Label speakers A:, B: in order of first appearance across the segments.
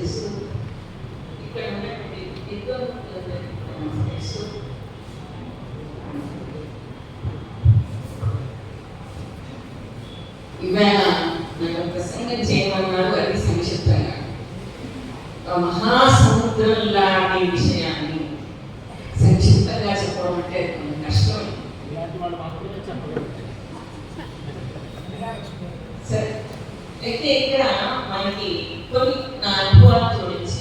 A: నమస్కరిస్తూ ఇక్కడ ఉన్నటువంటి విద్వాంసులందరికీ నమస్కరిస్తూ ఇవాళ నన్ను ప్రసంగం చేయమన్నాడు అది సంక్షిప్తంగా. ఒక మహాసముద్రం లాంటి విషయాన్ని సంక్షిప్తంగా చెప్పడం అంటే కష్టం. సరే. అయితే ఇక్కడ మనకి కొన్ని నా అనుభవాలు జోడించి.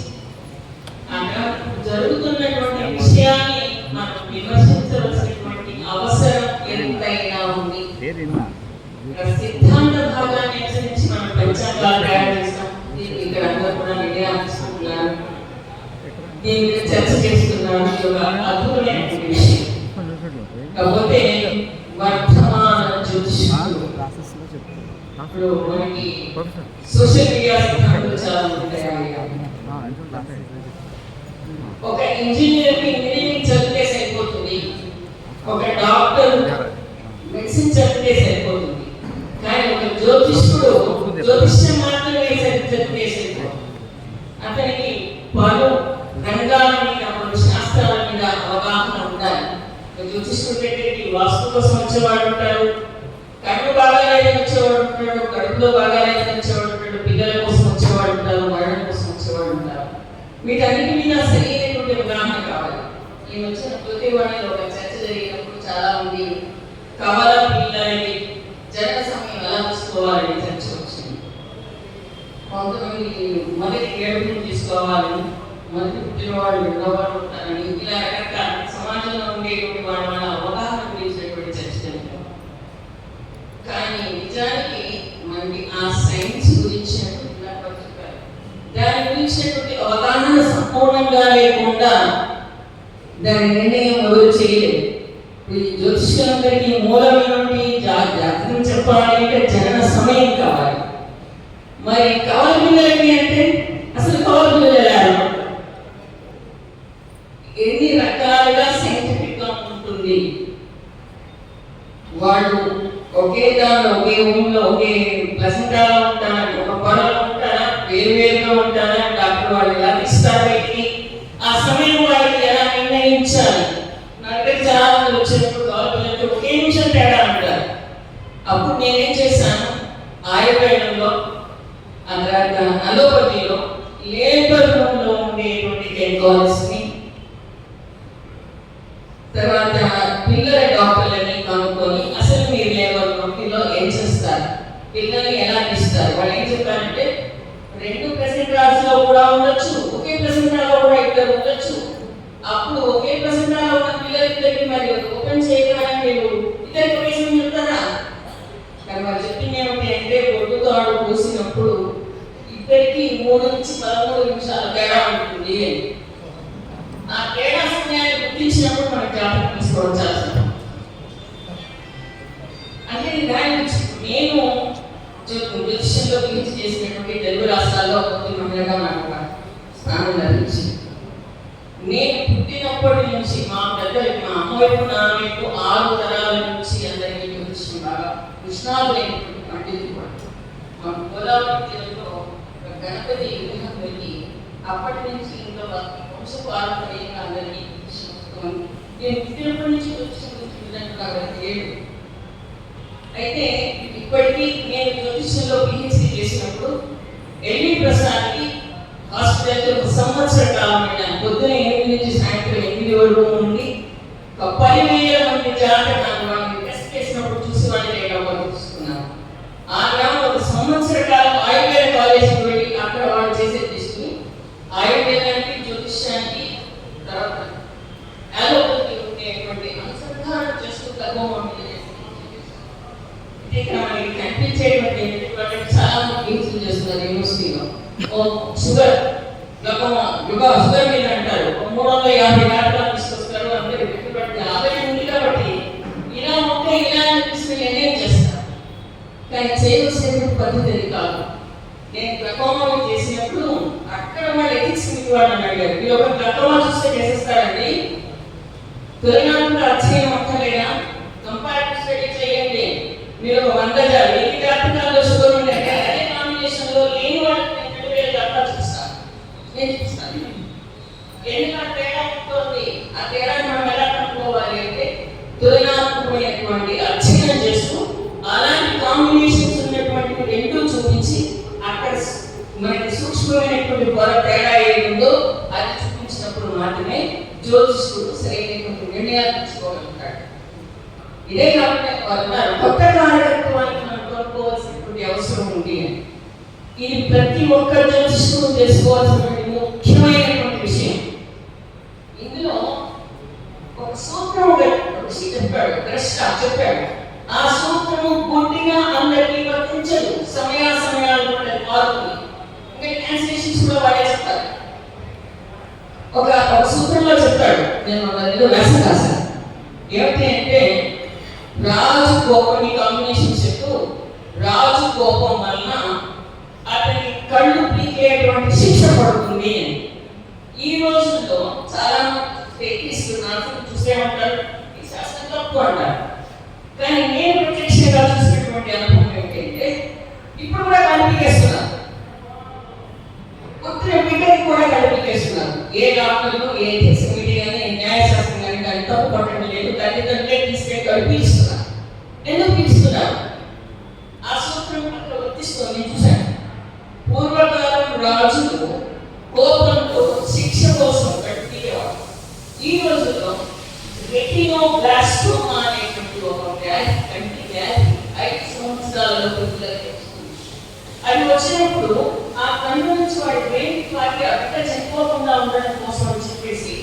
A: అక్కడ జరుగుతున్నటువంటి విషయాన్ని మనం విమర్శించవలసినటువంటి అవసరం ఎంతైనా ఉంది. సిద్ధాంత భాగాన్ని అనుసరించి మనం పంచాంగాలు తయారు చేస్తాం. దీన్ని ఇక్కడ అందరూ కూడా నిర్ణయించుకుంటున్నారు దీని మీద చర్చ చేస్తున్నారు. ఇది ఒక అద్భుతమైనటువంటి విషయం. కాకపోతే ఇప్పుడు మనకి సోషల్ మీడియా ఒక ఇంజనీర్కి ఇంజనీరింగ్ చదివితే సరిపోతుంది. ఒక డాక్టర్ మెడిసిన్ చదివితే సరిపోతుంది. కానీ ఒక జ్యోతిష్కుడు జ్యోతిష్యం మాత్రమే చదివి- చదివితే సరిపోతుంది. అతనికి పలు రంగాల మీద పలు శాస్త్రాల మీద అవగాహన ఉండాలి. జ్యోతిష్కుడు దగ్గరికి వాస్తు కోసం వచ్చేవాడు ఉంటారు. కడుపు బాగాలేదని వచ్చేవాడు ఉంటాడు కడుపులో బాగాలేదని వచ్చేవాడు ఉంటాడు పిల్లల కోసం వచ్చేవాడు ఉంటారు మరణం కోసం వచ్చేవాడు ఉంటారు వీటన్నిటి మీద సరైనటువంటి ఉదాహరణ కావాలి. నేను వచ్చిన జ్యోతివాణిలో ఒక చర్చ జరిగినప్పుడు చాలా మంది కవల పిల్లలకి జనన సమయం ఎలా చూసుకోవాలని చర్చ వచ్చింది. కొంతమంది మొదటి ఏడుపుని తీసుకోవాలని మొదటి పుట్టిన వాళ్ళు రెండో వాళ్ళు ఉంటారని ఇలా రకరకాల సమాజంలో ఉండేటువంటి వాళ్ళ వాళ్ళ అవగాహన గురించినటువంటి చర్చ జరిగింది కానీ నిజానికి మనకి ఆ సైన్స్ గురించి దాని గురించినటువంటి అవగాహన సంపూర్ణంగా లేకుండా దాని నిర్ణయం ఎవరు చేయలేదు. ఈ జ్యోతిష్యులందరికీ మూలం ఏమిటి? జాతకం చెప్పాలి అంటే జనన సమయం కావాలి. మరి కావాలి పిల్లలకి అంటే అసలు కవల పిల్లలు ఎలా అనమాట? ఎన్ని రకాలుగా సైంటిఫిక్గా ఉంటుంది వాళ్ళు ఒకే దానిలో ఒకే ఊళ్ళో ఒకే ప్లసెంటాలో ఉంటారా? ఒక పొరలో ఉంటానా వేరు వేరుగా ఉంటానా డాక్టర్ వాళ్ళు ఎలా ఇస్తారు బయటికి ఆ సమయం వాళ్ళకి ఎలా నిర్ణయించాలి? నా దగ్గర చాలా మంది వచ్చినప్పుడు గవర్నమెంట్ ఒకే నిమిషం తేడా అంటారు అప్పుడు నేనేం చేశాను? ఆయుర్వేదంలో ఆ అలోపతి చేస్తారు పిల్లల్ని ఎలా ఇస్తారు వాళ్ళు ఏం చెప్పారంటే రెండు ప్రెసెంటార్స్లో కూడా ఉండొచ్చు ఒకే ప్రెసెంటార్లో కూడా ఇద్దరు ఉండొచ్చు. అప్పుడు ఒకే ప్రెసెంటార్లో ఉన్న పిల్లలిద్దరికి మరి ఓపెన్ చేయగానే మీరు ఇద్దరికి ఒకేసారి చెప్తారా? కానీ వాళ్ళు చెప్పింది ఏమంటే అంటే పొద్దుతాడు పోసినప్పుడు ఇద్దరికి మూడు నుంచి పదమూడు నిమిషాలు తేడా ఉంటుంది. ఆ తేడా సమయాన్ని గుర్తించినప్పుడు మనం జాగ్రత్త తీసుకోవడం చాలా అవసరం. అంటే దాని గురించి నేను జ్యో- జ్యోతిష్యంలో గురించి చేసినటువంటి తెలుగు రాష్ట్రాల్లో కొద్ది మండలంగా నాకు ఒక స్థానం లభించింది నేను పుట్టినప్పటి నుంచి మా పెద్దలకి మా అమ్మ వైపు నాన్న వైపు ఆరు తరాల నుంచి అందరికీ జ్యోతిష్యం బాగా కృష్ణాలైనటువంటి పండితులు కూడా మా గోదావరి తీరంలో ఒక గణపతి విగ్రహం పెట్టి అప్పటి నుంచి ఇంకా వంశ పారంపర్యంగా అందరికీ జ్యోతిష్యం నేను పుట్టినప్పటి నుంచి జ్యోతిష్యం చూడడానికి నాకు కాబట్టి ఏడు. అయితే ఇప్పటికీ నేను జ్యోతిష్యంలో పిహెచ్డి చేసినప్పుడు ఎల్వి ప్రసాద్కి హాస్పిటల్లో ఒక సంవత్సర కాలం వెళ్ళాను పొద్దున ఎనిమిది నుంచి సాయంత్రం ఎనిమిది వరకు ఉండి ఒక పది వేల మంది జాతకాలు వాళ్ళని టెస్ట్ చేసినప్పుడు చూసి వాళ్ళని నేను అవార్డు ఆ గ్రామం ఒక సంవత్సర కాలం ఆయుర్వేద కాలేజీలో పద్ధతి కాదు. నేను ప్రకోమలో చేసినప్పుడు అక్కడ వాళ్ళు ఎథిక్స్ అని అడిగారు. మీరు ఒక ప్రకోమ చూస్తే చేసేస్తారండి. తొలినాడు అధ్యయనం అక్కర్లేదా? కంపారిటివ్ స్టడీ చేయండి. మీరు ఒక వంద జాలి ఎన్ని జాతకాల్లో షుగర్ ఉండే అదే లేని వాళ్ళకి నేను రెండు జాతకాలు చూస్తాను నేను చూస్తాను ఎందుకంటే తేడా ఉంటుంది ఆ తేడా మనం ఎలా కనుక్కోవాలి అంటే తొలినాత్మకమైనటువంటి మనకి సూక్ష్మమైనటువంటి పొర తేడా ఏముందో అది చూపించినప్పుడు మాత్రమే జ్యోతిష్కుడు సరైనటువంటి నిర్ణయాలు తీసుకోగలుగుతాడు. ఇదే కాకుండా కొత్త కారకత్వాన్ని మనం కోరుకోవాల్సినటువంటి అవసరం ఉంది అని. ఇది ప్రతి ఒక్క జ్యోతిష్కుడు తెలుసుకోవాల్సినటువంటి ముఖ్యమైనటువంటి విషయం. ఇందులో ఒక సూత్రం ఒక చెప్పాడు ద్రష్ట చెప్పాడు. ఆ సూత్రము గుడ్డిగా అందరికీ వర్తించదు సమయాస సమయాలు కూడా మారుతుంది ఇంకా ట్రాన్స్లేషన్స్ కూడా వాడే చెప్తారు ఒక ఒక సూత్రంలో చెప్తాడు. నేను ఏదో వ్యాసం రాశాను. ఏమిటి అంటే రాజు కోపం కాంబినేషన్ చెప్తూ రాజు కోపం వలన అతని కళ్ళు పీకేటువంటి శిక్ష పడుతుంది అని ఈ రోజుల్లో చాలా ఎక్కిస్తున్నారు చూసేమంటారు ఈ శాస్త్రం తప్పు అంటారు కానీ నేను ప్రత్యక్షంగా చూసినటువంటి అనుభవం ఏంటంటే ఇప్పుడు కూడా కనిపించేస్తున్నారు ఉత్తర బిడ్డకి కూడా కనిపించేస్తున్నారు ఏ డాక్టర్లు ఏ సెమిటీ కానీ న్యాయశాస్త్రం కానీ దాన్ని తప్పు పట్టడం లేదు తల్లిదండ్రులే తీసుకెళ్ళి కనిపిస్తున్నారు ఎందుకు పిలుస్తున్నారు ఆ సూత్రం అక్కడ వర్తిస్తుంది చూశాను పూర్వకాలం రాజులు కోపంతో శిక్ష కోసం కట్టివారు ఈ రోజుల్లో రెటినోబ్లాస్టోమా అనేటువంటి ఒక వ్యాధి కంటి వ్యాధి ఐదు సంవత్సరాలలో పిల్లలకి వస్తుంది అది వచ్చినప్పుడు ఆ కన్ను నుంచి వాడి బ్రెయిన్ వాటి అట్ట చనిపోకుండా ఉండడం కోసం అని చెప్పేసి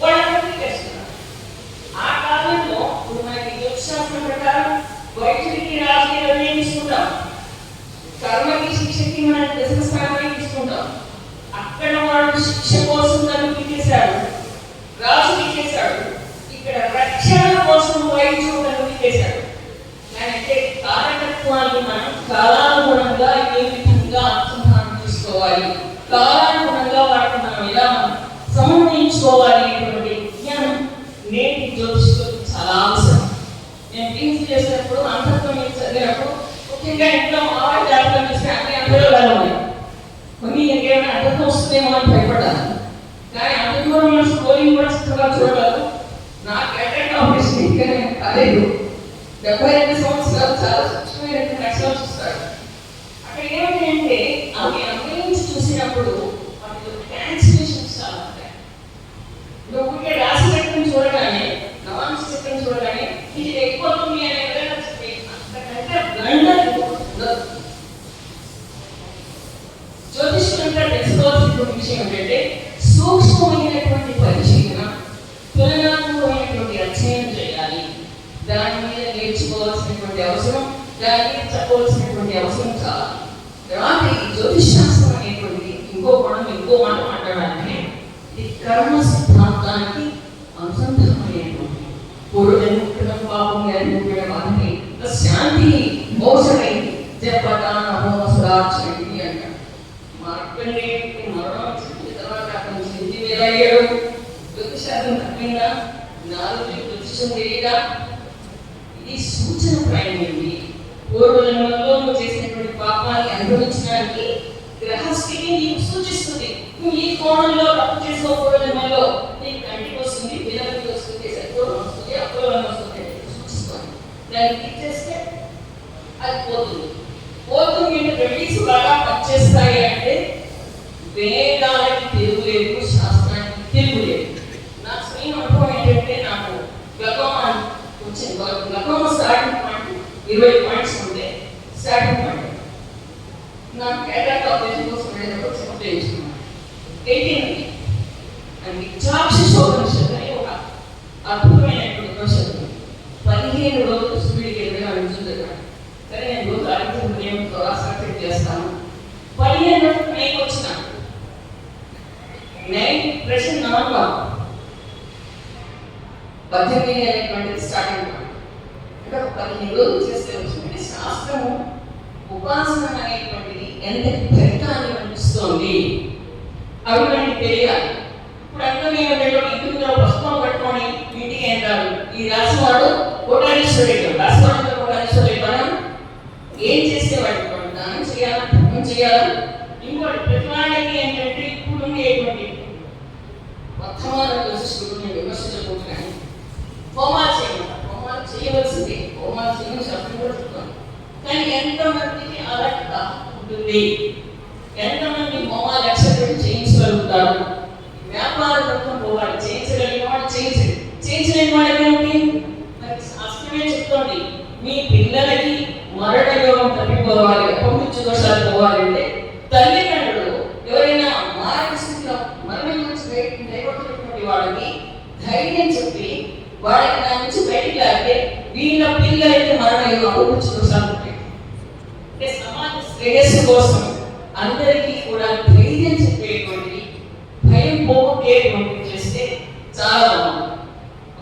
A: వాళ్ళందరికీ చేస్తున్నారు ఆ కాలంలో ఇప్పుడు మనకి జ్యోతిశాస్త్రం ప్రకారం వైద్యుడికి రాజకీయ నియమిస్తుంటాం కర్మకి శిక్షకి మనం దశమ స్థానాన్ని తీసుకుంటాం. అక్కడ వాడు శిక్ష కోసం నన్ను పీకేశాడు రాజు పీకేశాడు ఇక్కడ రక్షణ కోసం వైద్యుడు నన్ను పీకేశాడు అంటే కారకత్వాన్ని మనం కాలానుగుణంగా ఏ విధంగా అనుసంధానం చేసుకోవాలి కాలానుగుణంగా వాటిని మనం ఎలా సమన్వయించుకోవాలి అనేటువంటి జ్ఞానం నేటి జ్యోతిష్కులకు చాలా అవసరం నేను పీజీ చేసినప్పుడు అంతత్వం చదివినప్పుడు ముఖ్యంగా ఇంట్లో మావాడి జాతకం చూస్తే అన్ని అందరూ ఉన్నాయి. కొన్ని ఇంకేమైనా అర్థం వస్తుందేమో అని భయపడ్డాను. కానీ అంత దూరం స్కోరింగ్ కూడా చక్కగా చూడగలరు నాకు అటెండ్ ఆఫీస్ ఇంకా నేను డెబ్బై ఐదు సంవత్సరాలు చాలా సూక్ష్మమైనటువంటి లక్షణాలు చూస్తాడు అక్కడ ఏమిటి అంటే అవి అన్వయించి చూసినప్పుడు వాటిలో ట్రాన్స్లేషన్స్ చాలా ఉంటాయి నువ్వు ఊరికే రాసి చక్రం చూడగానే నవాంశ చక్రం చూడగానే ఇది ఎక్కువతుంది అనే విధంగా చెప్పి అంతకంటే బ్లండర్ ఉండదు జ్యోతిష్కులంతా తెలుసుకోవాల్సినటువంటి విషయం ఏంటంటే సూక్ష్మమైనటువంటి పరిశీలన తులనాత్మకమైనటువంటి అధ్యయనం చేయాలి. దాని మీద నేర్చుకోవాల్సినటువంటి అవసరం దాని మీద చెప్పవలసినటువంటి అవసరం చాలా. తర్వాత ఈ జ్యోతిష్ శాస్త్రం అనేటువంటిది ఇంకో కోణం ఇంకో మాట మాట్లాడాలంటే ఇది కర్మ సిద్ధాంతానికి అనుసంధానమైనటువంటి పూర్వజన్ముక్తం పాపం జన్ముక్తం అని శాంతి మోసమే కోణంలో తప్పు చేసిన పూర్వజన్మలో నీకు కంటికి వస్తుంది పిల్లలకి వస్తుంది శత్రువులు వస్తుంది అప్పులం వస్తుంది అని సూచిస్తుంది దాన్ని ఇచ్చేస్తే అది పోతుంది. పోతుంది అంటే రెమెడీస్ బాగా పనిచేస్తాయి అంటే వేదాలకి తిరుగులేదు శాస్త్రానికి తిరుగులేదు నా స్వయం అనుభవం ఏంటంటే నాకు గ్లకోమా వచ్చింది. గ్లకోమా స్టార్టింగ్ పాయింట్ ఇరవై పాయింట్స్ ఉంటే స్టార్టింగ్ పాయింట్ నాకు కేటాక్ ఆపరేషన్ కోసం వెళ్ళినప్పుడు సెలెక్ట్ చేయించుకున్నాను ఎయిటీన్ ఉంది అండ్ ఇచ్చాక్షి శోభనిషత్తు అని ఒక అద్భుతమైనటువంటి ఉపనిషత్తు. పదిహేను రోజులు సూర్యుడికి ఎదురుగా నిల్చుందన్నమాట సరే నేను రోజు ఆరోగ్యం ఉదయం రాసాక్ట్ చేస్తాను. పదిహేను రోజులు నేను వచ్చిన నైన్ ప్రశ్న నవంబర్ పద్దెనిమిది అనేటువంటిది స్టార్టింగ్ అంటే ఒక పదిహేను రోజులు చేస్తే వచ్చింది. శాస్త్రము ఉపాసన అనేటువంటిది ఎంత అవి మనకి తెలియాలి. ఇప్పుడు అందరూ ఏమంటారు ఇంటిలో పుస్తకం పట్టుకొని ఇంటికి అంటారు ఈ రాసివాడు కోటాలీశ్వరుడు రాసివాడు కోటాలీశ్వరుడు మనం ఏం చేసేవాడు? మనం దానం చేయాలా? ధర్మం చేయాలా? ఇంకోటి ప్రతివాడికి ఏంటంటే ఇప్పుడు ఉండేటువంటి కొత్త అర్థమాన జ్యోతిష్కుడు హోమాలు చేయమంట హోమాలు చేయవలసిందే. హోమాలు చేయమని శబ్దం కూడా చెప్తాను కానీ ఎంతమందికి అలాంటి దాహం ఉంటుంది? ఎంతమంది వాడు చేయించండి చేయించలేని వాడు చెప్తోంది. మీ పిల్లలకి మరణ యోగం తప్పిపోవాలి అపమృత్యు దోషాలు పోవాలంటే తల్లిదండ్రులు ఎవరైనా మారణ స్థితిలో మరణం నుంచి బయట లేకపోతున్నటువంటి వాళ్ళకి ధైర్యం చెప్పి వాళ్ళకి దాని నుంచి బయటికి లాగితే వీళ్ళ పిల్లలకి మరణ యోగం అపమృత్యు దోషాలు ఉంటాయి. అంటే సమాజ శ్రేయస్సు కోసం అందరికీ కూడా ధైర్యం చెప్పేటువంటి భయం పోగొట్టేటువంటి చేస్తే చాలా బాగుంది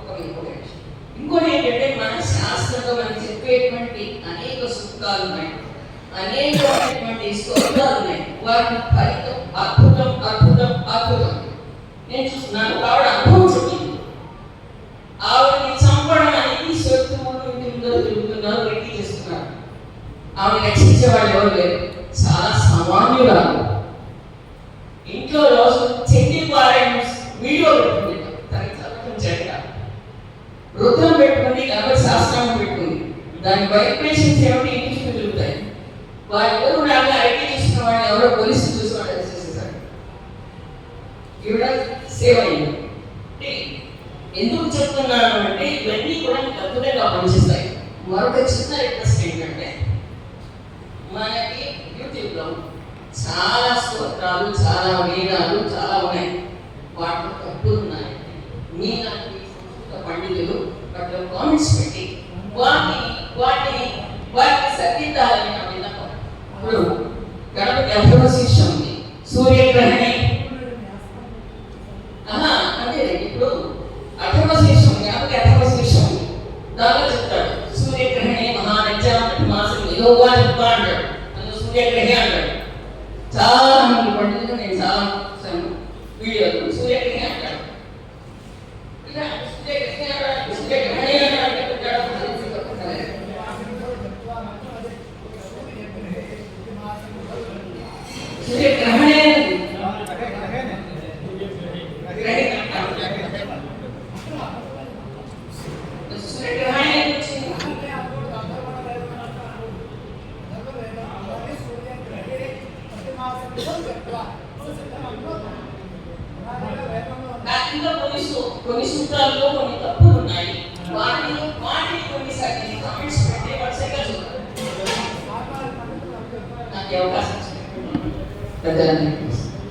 A: ఒక ఇంకోటి ఇంకోటి ఏంటంటే మన శాస్త్రంలో మనకి చెప్పేటువంటి అనేక సుఖాలు ఉన్నాయి అనేకమైనటువంటి స్తోత్రాలు ఉన్నాయి వాటి ఫలితం అద్భుతం అద్భుతం అద్భుతం. నేను చూస్తున్నాను ఆవిడ అనుభవం చెప్పింది ఆవిడని చంపడం అనేది శత్రువులు ఇంటి ముందర తిరుగుతున్నారు రెడ్డి చేస్తున్నారు. ఆవిడ రక్షించే వాళ్ళు ఎవరు లేరు? చాలా సామాన్యురాలు. ఇంట్లో రోజు చెట్టి పారాయణ వీడియో పెట్టుకుంది తనకి చదవడం చేత రుద్రం పెట్టుకుని కాబట్టి శాస్త్రం పెట్టుకుంది దాని వైబ్రేషన్స్ ఏమిటి ఇంటికి తిరుగుతాయి? వారి ఎవరు నాకు ఐటీ చూసిన వాళ్ళని ఎవరో పోలీసులు చూసి వాళ్ళు చేసేసారు. ఈవిడ సేవ అయింది. ఎందుకు చెప్తున్నాను అంటే ఇవన్నీ కూడా అద్భుతంగా పనిచేస్తాయి. మరొక చిన్న రిక్వెస్ట్ ఏంటంటే మనకి యూట్యూబ్లో చాలా స్తోత్రాలు చాలా వేదాలు చాలా ఉన్నాయి. వాటిలో తప్పులు ఉన్నాయి. మీ లాంటి సంస్కృత పండితులు వాటిలో కామెంట్స్ పెట్టి వాటిని వాటిని వాటిని సరిదిద్దాలని నా విన్నపం. ఇప్పుడు గణపతి అభివ ఉంది. సూర్యగ్రహణి. ఆహా అంటే ఇప్పుడు అథర్వ శీర్షం గణపతి అథర్వ దానిలో చెప్తాడు సూర్యగ్రహణే మహానజ్యామతి మాసం ఇదోగా చెప్తా అంటాడు. అందులో సూర్యగ్రహి అంటాడు. చాలా మంది పండితులు నేను చాలా వీడియోలు. సూర్యగ్రహి అంటాడు. ఇలా సూర్యగ్రహి అంటాడు సూర్యగ్రహణి అంటాడు గణపతి చెప్తాడు. సూర్యగ్రహణే గ్రహి అంటాడు. సూర్యగ్రహణే